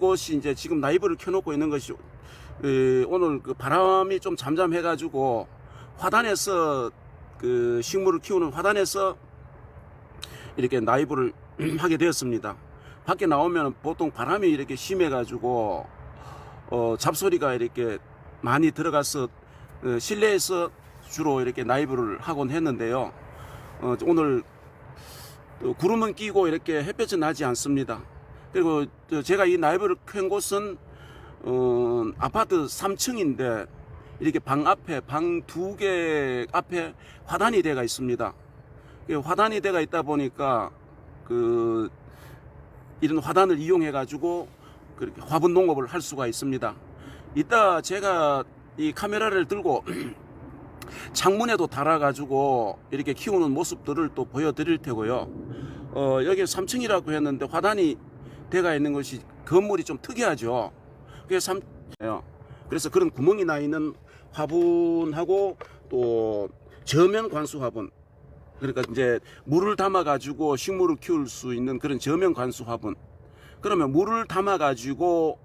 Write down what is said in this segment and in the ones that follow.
이곳이 이제 지금 라이브를 켜놓고 있는 것이 그 오늘 그 바람이 좀 잠잠해가지고 화단에서 그 식물을 키우는 화단에서 이렇게 라이브를 하게 되었습니다. 밖에 나오면 보통 바람이 이렇게 심해가지고 어, 잡소리가 이렇게 많이 들어가서 어, 실내에서 주로 이렇게 라이브를 하곤 했는데요. 어, 오늘 또 구름은 끼고 이렇게 햇볕은 나지 않습니다. 그리고 저 제가 이 라이브를 켠 곳은 어, 아파트 3층인데 이렇게 방 앞에 방 두 개 앞에 화단이 대가 있습니다. 그 화단이 대가 있다 보니까 그 이런 화단을 이용해 가지고 그렇게 화분 농업을 할 수가 있습니다. 이따 제가 이 카메라를 들고 창문에도 달아가지고 이렇게 키우는 모습들을 또 보여드릴 테고요. 어, 여기 3층이라고 했는데 화단이 대가 있는 것이 건물이 좀 특이하죠. 그래서 3, 그래서 그런 구멍이 나 있는 화분하고 또 저면 관수 화분. 그러니까 이제 물을 담아 가지고 식물을 키울 수 있는 그런 저면 관수 화분. 그러면 물을 담아 가지고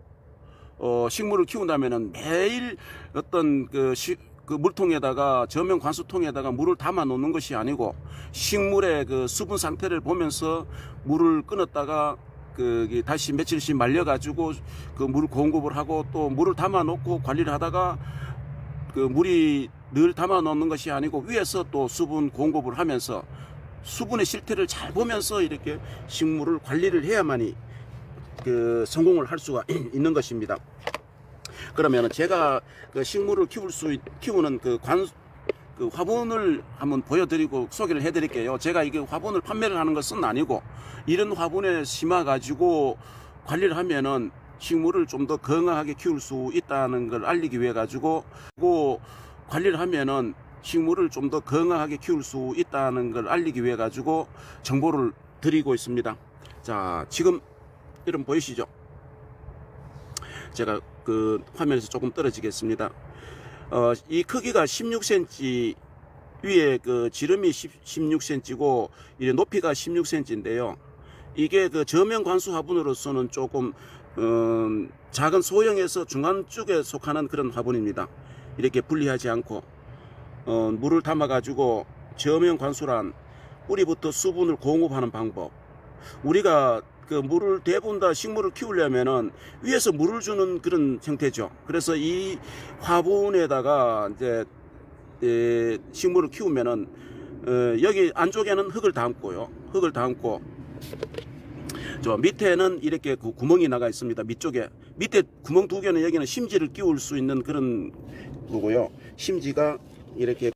어, 식물을 키운다면은 매일 어떤 그, 시, 그 물통에다가 저면 관수통에다가 물을 담아 놓는 것이 아니고 식물의 그 수분 상태를 보면서 물을 끊었다가 그 다시 며칠씩 말려 가지고 그 물 공급을 하고 또 물을 담아 놓고 관리를 하다가 그 물이 늘 담아 놓는 것이 아니고 위에서 또 수분 공급을 하면서 수분의 실태를 잘 보면서 이렇게 식물을 관리를 해야만이 그 성공을 할 수가 있는 것입니다. 그러면 제가 그 식물을 키울 수 있- 키우는 그 관, 그 화분을 한번 보여드리고 소개를 해드릴게요. 제가 이게 화분을 판매를 하는 것은 아니고 이런 화분에 심어 가지고 관리를 하면은 식물을 좀 더 건강하게 키울 수 있다는 걸 알리기 위해 가지고 그 관리를 하면은 식물을 좀 더 건강하게 키울 수 있다는 걸 알리기 위해 가지고 정보를 드리고 있습니다. 자, 지금 이름 보이시죠? 제가 그 화면에서 조금 떨어지겠습니다. 어, 이 크기가 16cm 위에 그 지름이 10, 16cm고 이 높이가 16cm인데요. 이게 그 저면 관수 화분으로서는 조금 음, 작은 소형에서 중간 쪽에 속하는 그런 화분입니다. 이렇게 분리하지 않고 어, 물을 담아 가지고 저면 관수란 뿌리부터 수분을 공급하는 방법. 우리가 그 물을 대부분 다 식물을 키우려면은 위에서 물을 주는 그런 형태죠. 그래서 이 화분에다가 이제 에, 식물을 키우면은 어, 여기 안쪽에는 흙을 담고요. 흙을 담고 저 밑에는 이렇게 그 구멍이 나가 있습니다. 밑쪽에 밑에 구멍 두 개는 여기는 심지를 끼울 수 있는 그런 거고요. 심지가 이렇게